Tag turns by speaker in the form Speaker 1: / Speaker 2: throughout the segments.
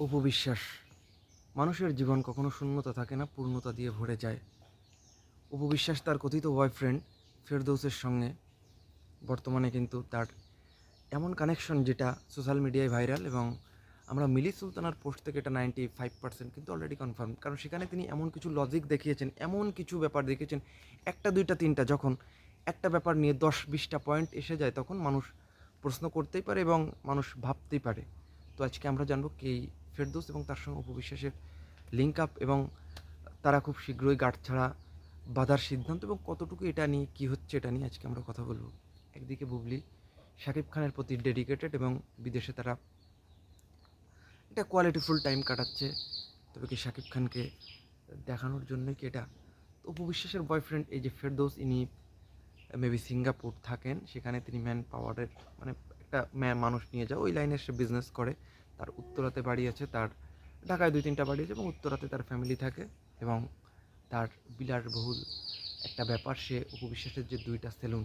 Speaker 1: উপবিশ্বাস। মানুষের জীবন কখনো শূন্যতা থাকে না, পূর্ণতা দিয়ে ভরে যায়। উপবিশ্বাস তার কথিত বয়ফ্রেন্ড ফেরদৌসের সঙ্গে। বর্তমানে কিন্তু তার এমন কানেকশন যেটা সোশ্যাল মিডিয়ায় ভাইরাল এবং আমরা মিলি সুলতানার পোস্ট থেকে এটা নাইনটি ফাইভ পার্সেন্ট কিন্তু অলরেডি কনফার্ম কারণ সেখানে তিনি এমন কিছু লজিক দেখিয়েছেন, এমন কিছু ব্যাপার দেখিয়েছেন, একটা, দুইটা, তিনটা, যখন একটা ব্যাপার নিয়ে দশ বিশটা পয়েন্ট এসে যায়, তখন মানুষ প্রশ্ন করতেই পারে এবং মানুষ ভাবতেই পারে। তো আজকে আমরা জানব কে ফেরদৌস এবং তার সঙ্গে উপবিশ্বাসের লিঙ্ক আপ এবং তারা খুব শীঘ্রই গাঁট ছাড়া বাধার সিদ্ধান্ত এবং কতটুকু এটা নিয়ে কী হচ্ছে এটা নিয়ে আজকে আমরা কথা বলব। একদিকে বুবলি শাকিব খানের প্রতি ডেডিকেটেড এবং বিদেশে তারা এটা কোয়ালিটিফুল টাইম কাটাচ্ছে, তবে কি শাকিব খানকে দেখানোর জন্যই কি এটা? উপবিশ্বাসের বয়ফ্রেন্ড এই যে ফেরদৌস, ইনি মেবি সিঙ্গাপুর থাকেন, সেখানে তিনি ম্যান পাওয়ারের মানে একটা ম্যা মানুষ নিয়ে যায় ওই লাইনে সে বিজনেস করে। তার উত্তরাতে বাড়ি আছে, তার ঢাকায় দুই তিনটা বাড়ি আছে এবং উত্তরাতে তার ফ্যামিলি থাকে এবং তার বিলাসবহুল একটা ব্যাপার, সে উপবিশ্বাসের যে দুইটা সেলুন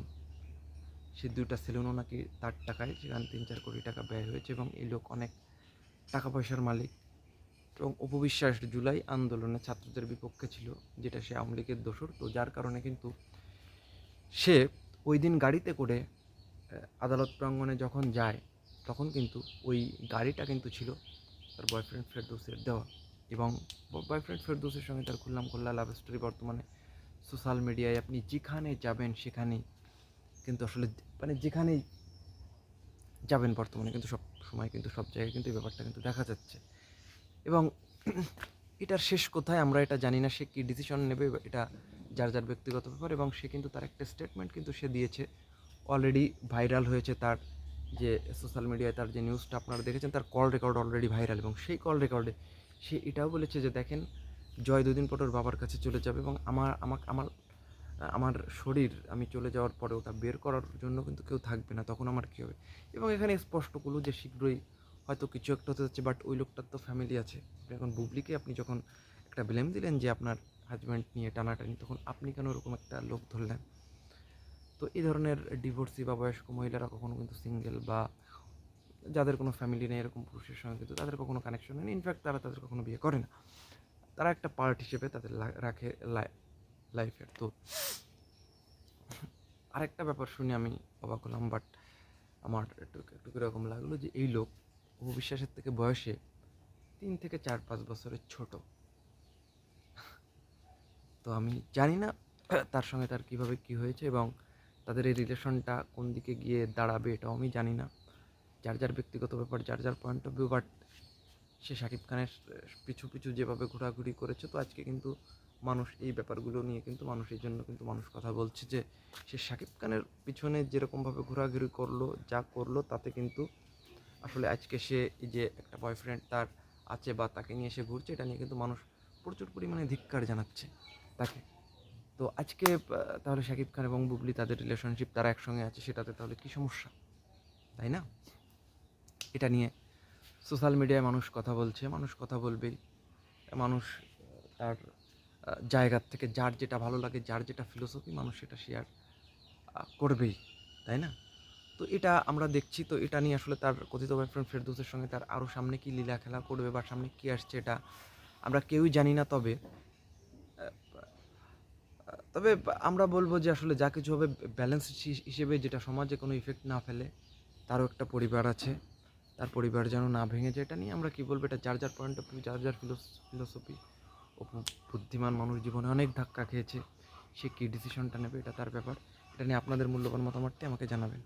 Speaker 1: সে দুইটা সেলুনও নাকি তার টাকায় সেখানে তিন চার কোটি টাকা ব্যয় হয়েছে এবং এই লোক অনেক টাকা পয়সার মালিক এবং উপবিশ্বাস জুলাই আন্দোলনে ছাত্রদের বিপক্ষে ছিল, যেটা সে আওয়ামী লীগের দোসর তো যার কারণে কিন্তু সে ওই দিন গাড়িতে করে আদালত প্রাঙ্গণে যখন যায় তখন কিন্তু ওই গাড়িটা কিন্তু ছিল তার বয়ফ্রেন্ড ফেরদৌসের দেওয়া এবং বয়ফ্রেন্ড ফেরদৌসের সঙ্গে তার খুললাম খোল্লা লাভ স্টোরি বর্তমানে সোশ্যাল মিডিয়ায় আপনি যেখানে যাবেন সেখানেই কিন্তু আসলে মানে যেখানেই যাবেন বর্তমানে কিন্তু সব সময় কিন্তু সব জায়গায় কিন্তু এই ব্যাপারটা কিন্তু দেখা যাচ্ছে। এবং এটার শেষ কোথায় আমরা এটা জানি না, সে কী ডিসিশন নেবে এটা যার যার ব্যক্তিগত ব্যাপার এবং সে কিন্তু তার একটা স্টেটমেন্ট কিন্তু সে দিয়েছে। অলরেডি ভাইরাল হয়েছে তার যে সোশ্যাল মিডিয়ায় তার যে নিউজটা আপনারা দেখেছেন, তার কল রেকর্ড অলরেডি ভাইরাল এবং সেই কল রেকর্ডে সে এটাও বলেছে যে, দেখেন, জয় দুদিন পর ওর বাবার কাছে চলে যাবে এবং আমার আমাকে আমার আমার শরীর, আমি চলে যাওয়ার পরে ওটা বের করার জন্য কিন্তু কেউ থাকবে না, তখন আমার কী হবে? এবং এখানে স্পষ্ট করল যে শীঘ্রই হয়তো কিছু একটা হতে যাচ্ছে বাট ওই লোকটার তো ফ্যামিলি আছে। এখন বুবলিকে আপনি যখন একটা ব্লেম দিলেন যে আপনার হাজব্যান্ড নিয়ে টানাটানি, তখন আপনি কেন ওরকম একটা লোক ধরলেন? তো এই ধরনের ডিভোর্সি বা বয়স্ক মহিলারা কখনো কিন্তু সিঙ্গেল বা যাদের কোনো ফ্যামিলি নেই, এরকম পুরুষের সঙ্গে কিন্তু তাদের কখনো কানেকশন নেই ইনফ্যাক্ট তারা তাদের কখনো বিয়ে করে না। তারা একটা পার্ট হিসেবে তাদের রাখে লাইফের তো আরেকটা ব্যাপার শুনে আমি অবাক হলাম বাট আমার একটু একটু কীরকম লাগল যে এই লোক অবিশ্বাসের থেকে বয়সে তিন থেকে চার, পাঁচ বছরের ছোট। তো আমি জানি না তার সঙ্গে তার কীভাবে কী হয়েছে এবং তাদের এই রিলেশনটা কোন দিকে গিয়ে দাঁড়াবে এটাও আমি জানি না। যার যার ব্যক্তিগত ব্যাপার, যার যার পয়েন্ট অফ ভিউ বাট সে শাকিব খানের পিছু পিছু যেভাবে ঘোরাঘুরি করেছে, তো আজকে কিন্তু মানুষ এই ব্যাপারগুলো নিয়ে কিন্তু মানুষ এই জন্য কিন্তু মানুষ কথা বলছে যে, সে শাকিব খানের পিছনে যেরকমভাবে ঘোরাঘুরি করল, যা করল, তাতে কিন্তু আসলে আজকে সে এই যে একটা বয়ফ্রেন্ড তার আছে বা তাকে নিয়ে সে ঘুরছে, এটা নিয়ে কিন্তু মানুষ প্রচুর পরিমাণে ধিক্কার জানাচ্ছে। তাকে তো আজকে তাহলে শাকিব খান এবং বুবলি তাদের রিলেশনশিপ তারা একসঙ্গে আছে, সেটাতে তাহলে কী সমস্যা? তাই না? এটা নিয়ে সোশ্যাল মিডিয়ায় মানুষ কথা বলছে, মানুষ কথা বলবেই মানুষ তার জায়গার থেকে যার যেটা ভালো লাগে, যার যেটা ফিলোসফি মানুষ সেটা শেয়ার করবেই, তাই না? তো এটা আমরা দেখছি, তো এটা নিয়ে আসলে তার কথিত বয়ফ্রেন্ড ফেরদৌসের সঙ্গে তার আরও সামনে কি লীলা খেলা করবে বা সামনে কী আসছে এটা আমরা কেউই জানি না, তবে তবে আমরা বলব যে আসলে যা কিছু হবে ব্যালেন্স হিসেবে যেটা সমাজে কোনো ইফেক্ট না ফেলে, তারও একটা পরিবার আছে। তার পরিবার যেন না ভেঙে যায়, এটা নিয়ে আমরা কী বলব? এটা যার যার পয়েন্ট অফ ভিউ যার যার ফিলোসফি ও বুদ্ধিমান মানুষ জীবনে অনেক ধাক্কা খেয়েছে, সে কী ডিসিশনটা নেবে, এটা তার ব্যাপার। এটা নিয়ে আপনাদের মূল্যবান মতামতটি আমাকে জানাবেন।